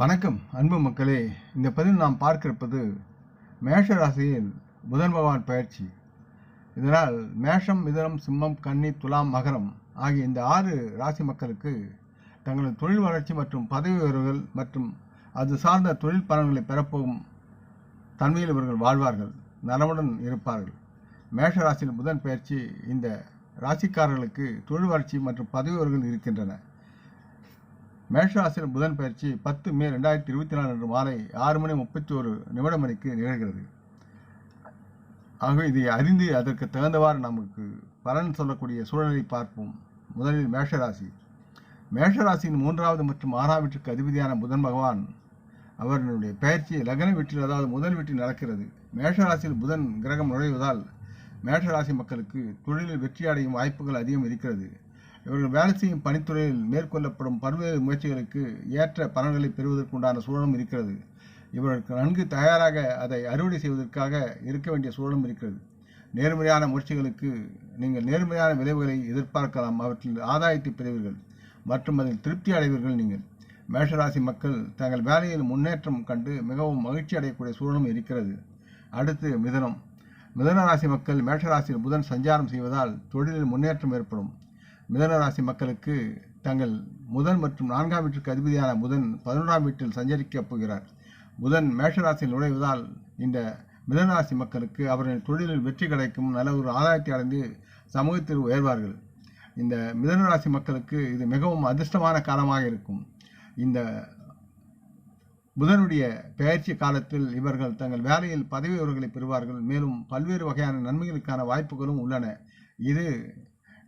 வணக்கம் அன்பு மக்களே. இந்த பதிவில் நாம் பார்க்கிருப்பது மேஷ ராசியில் புதன் பகவான் பயிற்சி. இதனால் மேஷம் மிதனம் சிம்மம் கன்னி துலாம் மகரம் ஆகிய இந்த ஆறு ராசி மக்களுக்கு தங்களது தொழில் வளர்ச்சி மற்றும் பதவி உயர்வுகள் மற்றும் அது சார்ந்த தொழில் பலன்களை பெறப்போகும் தன்மையில் இவர்கள் வாழ்வார்கள் நலமுடன் இருப்பார்கள். மேஷ ராசியில் புதன் பயிற்சி இந்த ராசிக்காரர்களுக்கு தொழில் வளர்ச்சி மற்றும் பதவி உயர்வுகள் இருக்கின்றன. மேஷராசியில் புதன் பயிற்சி பத்து மே ரெண்டாயிரத்தி இருபத்தி நாலு அன்று மாலை ஆறு மணி முப்பத்தி ஒரு நிமிட மணிக்கு நிகழ்கிறது. ஆகவே இதை அறிந்து அதற்கு தகுந்தவாறு நமக்கு பலன் சொல்லக்கூடிய சூழலை பார்ப்போம். முதலில் மேஷராசி. மேஷராசியின் மூன்றாவது மற்றும் ஆறாம் வீட்டுக்கு அதிபதியான புதன் பகவான் அவர்களுடைய பயிற்சி லக்ன வீட்டில் அதாவது முதல் வீட்டில் நடக்கிறது. மேஷராசியில் புதன் கிரகம் நுழைவதால் மேஷராசி மக்களுக்கு தொழிலில் வெற்றி அடையும் வாய்ப்புகள் அதிகம் இருக்கிறது. இவர்கள் வேலை செய்யும் பணித்துறையில் மேற்கொள்ளப்படும் பல்வேறு முயற்சிகளுக்கு ஏற்ற பலன்களை பெறுவதற்குண்டான சூழலும் இருக்கிறது. இவர்களுக்கு நன்கு தயாராக அதை அறுவடை செய்வதற்காக இருக்க வேண்டிய சூழலும் இருக்கிறது. நேர்மறையான முயற்சிகளுக்கு நீங்கள் நேர்மறையான விளைவுகளை எதிர்பார்க்கலாம். அவற்றில் ஆதாயத்தை பெறுவீர்கள் மற்றும் அதில் திருப்தி அடைவீர்கள் நீங்கள். மேஷராசி மக்கள் தங்கள் வேலையில் முன்னேற்றம் கண்டு மிகவும் மகிழ்ச்சி அடையக்கூடிய சூழலும் இருக்கிறது. அடுத்து மிதனம். மிதன ராசி மக்கள் மேஷராசியில் புதன் சஞ்சாரம் செய்வதால் தொழிலில் முன்னேற்றம் ஏற்படும். மிதனராசி மக்களுக்கு தங்கள் முதன் மற்றும் நான்காம் வீட்டிற்கு அதிபதியான புதன் பதினொன்றாம் வீட்டில் சஞ்சரிக்கப் போகிறார். புதன் மேஷராசியில் நுழைவதால் இந்த மிதனராசி மக்களுக்கு அவர்களின் தொழிலில் வெற்றி கிடைக்கும் நல்ல ஒரு ஆதாயத்தை அடைந்து சமூகத்தில் உயர்வார்கள். இந்த மிதனராசி மக்களுக்கு இது மிகவும் அதிர்ஷ்டமான காலமாக இருக்கும். இந்த புதனுடைய பெயர்ச்சி காலத்தில் இவர்கள் தங்கள் வேலையில் பதவி உயர்வுகளை பெறுவார்கள். மேலும் பல்வேறு வகையான நன்மைகளுக்கான வாய்ப்புகளும் உள்ளன. இது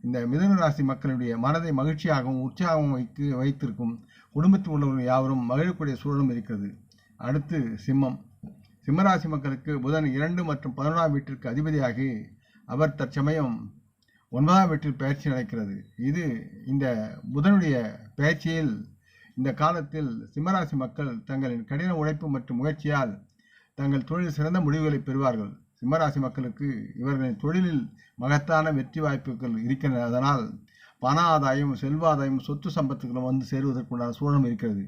இந்த மிதுன ராசி மக்களுடைய மனதை மகிழ்ச்சியாகவும் உற்சாகமும் வைத்து வைத்திருக்கும் குடும்பத்தில் உள்ளவர்கள் யாவரும் மகிழக்கூடிய சூழலும் இருக்கிறது. அடுத்து சிம்மம். சிம்மராசி மக்களுக்கு புதன் இரண்டு மற்றும் பதினொன்றாம் வீட்டிற்கு அதிபதியாகி அவர் தற்சமயம் ஒன்பதாம் வீட்டில் பயிற்சி நடக்கிறது. இது இந்த புதனுடைய பயிற்சியில் இந்த காலத்தில் சிம்மராசி மக்கள் தங்களின் கடின உழைப்பு மற்றும் முயற்சியால் தங்கள் தொழில் சிறந்த முடிவுகளை பெறுவார்கள். சிம்மராசி மக்களுக்கு இவர்களின் தொழிலில் மகத்தான வெற்றி வாய்ப்புகள் இருக்கின்றன. அதனால் பண ஆதாயம் செல்வாதாயம் சொத்து சம்பத்துகளும் வந்து சேருவதற்குண்டான சூழலும் இருக்கிறது.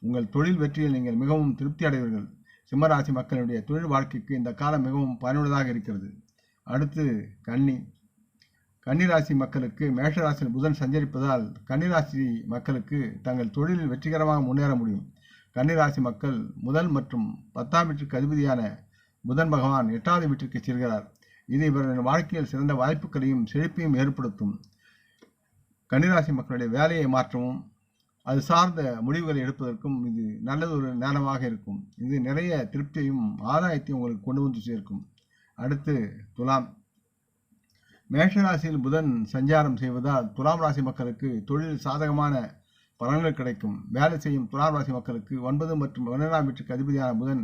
உங்கள் தொழில் வெற்றியில் நீங்கள் மிகவும் திருப்தி அடைவீர்கள். சிம்மராசி மக்களுடைய தொழில் வாழ்க்கைக்கு இந்த காலம் மிகவும் பயனுள்ளதாக இருக்கிறது. அடுத்து கன்னி. கன்னிராசி மக்களுக்கு மேஷராசியில் புதன் சஞ்சரிப்பதால் கன்னிராசி மக்களுக்கு தங்கள் தொழிலில் வெற்றிகரமாக முன்னேற முடியும். கன்னிராசி மக்கள் முதல் மற்றும் பத்தாம் வீட்டுக்கு அதிபதியான புதன் பகவான் எட்டாவது வீட்டிற்கு செல்கிறார். இது இவர்களின் வாழ்க்கையில் சிறந்த வாய்ப்புகளையும் செழிப்பையும் ஏற்படுத்தும். கன்னிராசி மக்களுடைய வேலையை மாற்றவும் அது சார்ந்த முடிவுகளை எடுப்பதற்கும் இது நல்லது ஒரு நேரமாக இருக்கும். இது நிறைய திருப்தியையும் ஆதாயத்தையும் உங்களுக்கு கொண்டு வந்து சேர்க்கும். அடுத்து துலாம். மேஷராசியில் புதன் சஞ்சாரம் செய்வதால் துலாம் ராசி மக்களுக்கு தொழில் சாதகமான பலன்கள் கிடைக்கும். வேலை செய்யும் துலாம் ராசி மக்களுக்கு ஒன்பது மற்றும் பன்னிரெண்டாம் வீட்டுக்கு அதிபதியான புதன்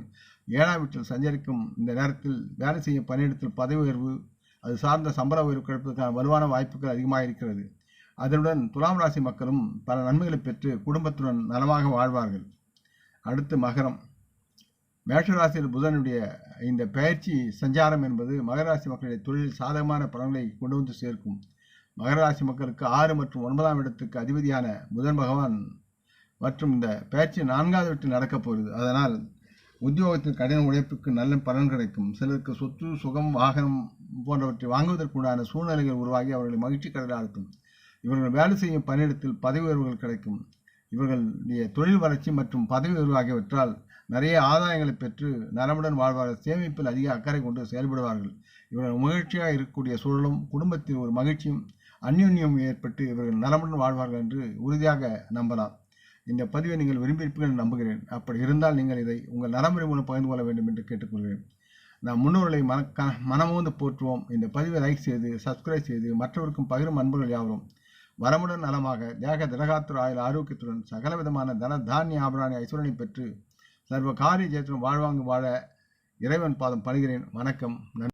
ஏழாம் வீட்டில் சஞ்சரிக்கும் இந்த நேரத்தில் வேலை செய்யும் பணியிடத்தில் பதவி உயர்வு அது சார்ந்த சம்பள உயர்வு கிடைப்பதற்கான வலுவான வாய்ப்புகள் அதிகமாக இருக்கிறது. அதனுடன் துலாம் ராசி மக்களும் பல நன்மைகளை பெற்று குடும்பத்துடன் நலமாக வாழ்வார்கள். அடுத்து மகரம். மேஷராசியில் புதனுடைய இந்த பயிற்சி சஞ்சாரம் என்பது மகராசி மக்களுடைய தொழில் சாதகமான பலன்களை கொண்டு வந்து சேர்க்கும். மகராசி மக்களுக்கு ஆறு மற்றும் ஒன்பதாம் இடத்துக்கு அதிபதியான புதன் பகவான் மற்றும் இந்த பயிற்சி நான்காவது வீட்டில் நடக்கப் போகிறது. அதனால் உத்தியோகத்தில் கடின உழைப்புக்கு நல்ல பலன் கிடைக்கும். சிலருக்கு சொத்து சுகம் வாகனம் போன்றவற்றை வாங்குவதற்குண்டான சூழ்நிலைகள் உருவாகி அவர்களை மகிழ்ச்சி கடலில் இவர்கள் வேலை செய்யும் பணியிடத்தில் பதவி உயர்வுகள் கிடைக்கும். இவர்களுடைய தொழில் வளர்ச்சி மற்றும் பதவி உயர்வு ஆகியவற்றால் நிறைய ஆதாயங்களை பெற்று நலமுடன் வாழ்வார்கள் சேமிப்பில் அதிக அக்கறை கொண்டு செயல்படுவார்கள். இவர்கள் மகிழ்ச்சியாக இருக்கக்கூடிய சூழலும் குடும்பத்தில் ஒரு மகிழ்ச்சியும் அந்யோன்யம் ஏற்பட்டு இவர்கள் நலமுடன் வாழ்வார்கள் என்று உறுதியாக நம்பலாம். இந்த பதிவை நீங்கள் விரும்பியிருப்பீர்கள் நம்புகிறேன். அப்படி இருந்தால் நீங்கள் இதை உங்கள் நடைமுறை மூலம் பகிர்ந்து கொள்ள வேண்டும் என்று கேட்டுக்கொள்கிறேன். நாம் முன்னோர்களை மன மனமோந்து போற்றுவோம். இந்த பதிவை லைக் செய்து சப்ஸ்கிரைப் செய்து மற்றவருக்கும் பகிரும் அன்புகள் யாவரும். வரமுடன் நலமாக தேக திரகாத்துர ஆயுள் ஆரோக்கியத்துடன் சகலவிதமான தன தானிய ஆபராணி ஐஸ்வரனை பெற்று சர்வ காரிய ஜெயத்துடன் வாழ்வாங்கு வாழ இறைவன் பாதம் பணிகிறேன். வணக்கம். நன்றி.